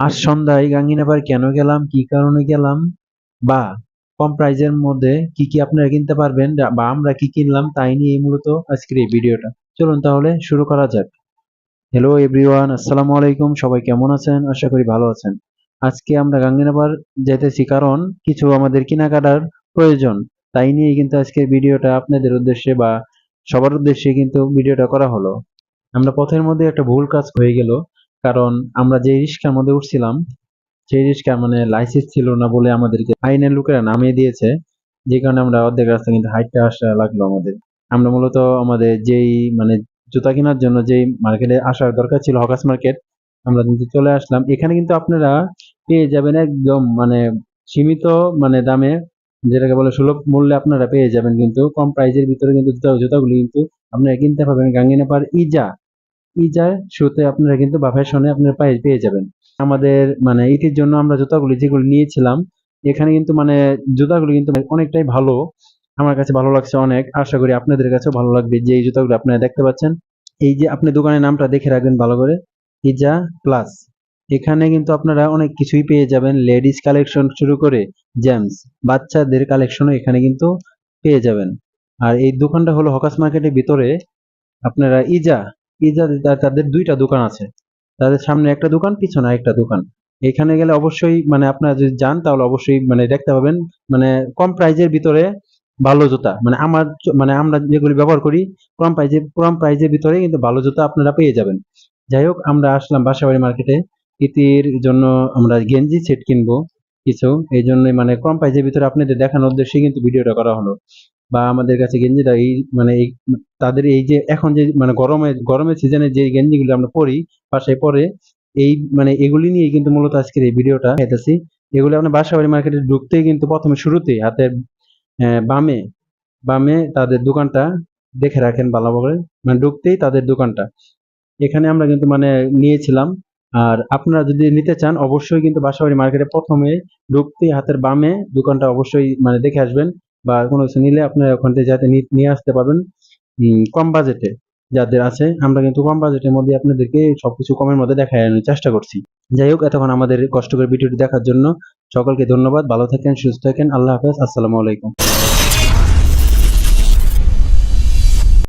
আজ সন্ধ্যায় গাঙ্গিনাপার কেন গেলাম? কি কারণে গেলাম? বা কম প্রাইজের মধ্যে কি কি আপনারা কিনতে পারবেন? বা আমরা কি কিনলাম? তাই নিয়ে মূলত আজকের এই ভিডিওটা। চলুন তাহলে শুরু করা যাক। হ্যালো এভরিওয়ান আসসালামু আলাইকুম। সবাই কেমন আছেন? আশা করি ভালো আছেন। আজকে আমরা গাঙ্গিনাপার যেতেছি কারণ কিছু আমাদের কেনাকাটার প্রয়োজন। তাই নিয়ে কিন্তু আজকের ভিডিওটা আপনাদের উদ্দেশ্যে বা সবার উদ্দেশ্যে কিন্তু ভিডিওটা করা হলো। আমরা পথের মধ্যে একটা ভুল কাজ হয়ে গেল। কারণ আমরা যে রিক্সার মধ্যে উঠছিলাম, সেই রিক্সা মানে লাইসেন্স ছিল না বলে আমাদেরকে আইনের লোকেরা নামিয়ে দিয়েছে। যে কারণে আমরা অর্ধেক রাস্তা কিন্তু হাইটটা আসা লাগল আমাদের। আমরা মূলত আমাদের যেই মানে জুতা কেনার জন্য যেই মার্কেটে আসার দরকার ছিল হকাস মার্কেট আমরা কিন্তু চলে আসলাম। এখানে কিন্তু আপনারা পেয়ে যাবেন একদম মানে সীমিত মানে দামে, যেটাকে বলে সুলভ মূল্যে আপনারা পেয়ে যাবেন কিন্তু কম প্রাইজের ভিতরে কিন্তু জুতা জুতাগুলি কিন্তু আপনারা কিনতে পারবেন গাঙ্গিনাপার ইজা। ইজার শুতে আপনারা কিন্তু বা ফ্যাশনে আপনারা পেয়ে পেয়ে যাবেন। আমাদের মানে ইটির জন্য আমরা জুতাগুলি যেগুলি নিয়েছিলাম, এখানে কিন্তু মানে জুতাগুলি কিন্তু অনেকটাই ভালো। আমার কাছে ভালো লাগছে অনেক। আশা করি আপনাদের কাছেও ভালো লাগবে যে এই জুতাগুলো আপনারা দেখতে পাচ্ছেন। এই যে আপনি দোকানের নামটা দেখে রাখবেন ভালো করে। ইজা প্লাস এখানে কিন্তু আপনারা অনেক কিছুই পেয়ে যাবেন। লেডিস কালেকশন শুরু করে জেমস বাচ্চাদের কালেকশনও এখানে কিন্তু পেয়ে যাবেন। আর এই দোকানটা হলো হকাস মার্কেটের ভিতরে। আপনারা ইজা তা- তাদের দুইটা দোকান আছে। তাদের সামনে একটা দোকান, পিছনে একটা দোকান। এখানে গেলে অবশ্যই মানে আপনারা যদি যান, তাহলে অবশ্যই মানে দেখতে পাবেন মানে কম প্রাইজের ভিতরে ভালো জুতা। মানে আমার মানে আমরা যেগুলি ব্যবহার করি, কম প্রাইজে কম প্রাইজের ভিতরে কিন্তু ভালো জুতা আপনারা পেয়ে যাবেন। যাই হোক, আমরা আসলাম বাসাবাড়ি মার্কেটে ইতির জন্য আমরা গেঞ্জি সেট কিনবো কিছু। এই জন্য মানে কম প্রাইজের ভিতরে আপনাদের দেখানোর উদ্দেশ্যে কিন্তু ভিডিওটা করা হলো। বা আমাদের কাছে গেঞ্জিটা এই মানে এই তাদের এই যে এখন যে মানে গরমে, গরমের সিজনে যে গেঞ্জিগুলো আমরা পরি, বাসায় পরে, এই মানে এগুলি নিয়ে কিন্তু মূলত আজকের এই ভিডিওটা পেতেছি এগুলো আপনার বাসাবাড়ি মার্কেটে ঢুকতেই কিন্তু প্রথমে শুরুতে হাতের বামে বামে তাদের দোকানটা দেখে রাখেন ভালো করে। মানে ঢুকতেই তাদের দোকানটা। এখানে আমরা কিন্তু মানে নিয়েছিলাম। আর আপনারা যদি নিতে চান, অবশ্যই কিন্তু বাসাবাড়ি মার্কেটে প্রথমে ঢুকতেই হাতের বামে দোকানটা অবশ্যই মানে দেখে আসবেন। বা কোনো কিছু নিলে আপনারা ওখান থেকে যাতে নিয়ে আসতে পারবেন কম বাজেটে যাদের আছে। আমরা কিন্তু কম বাজেটের মধ্যে আপনাদেরকে সবকিছু কমের মধ্যে দেখানোর চেষ্টা করছি। যাই হোক, এতক্ষণ আমাদের কষ্ট করে ভিডিওটি দেখার জন্য সকলকে ধন্যবাদ। ভালো থাকেন, সুস্থ থাকেন। আল্লাহ হাফেজ। আসসালামু আলাইকুম।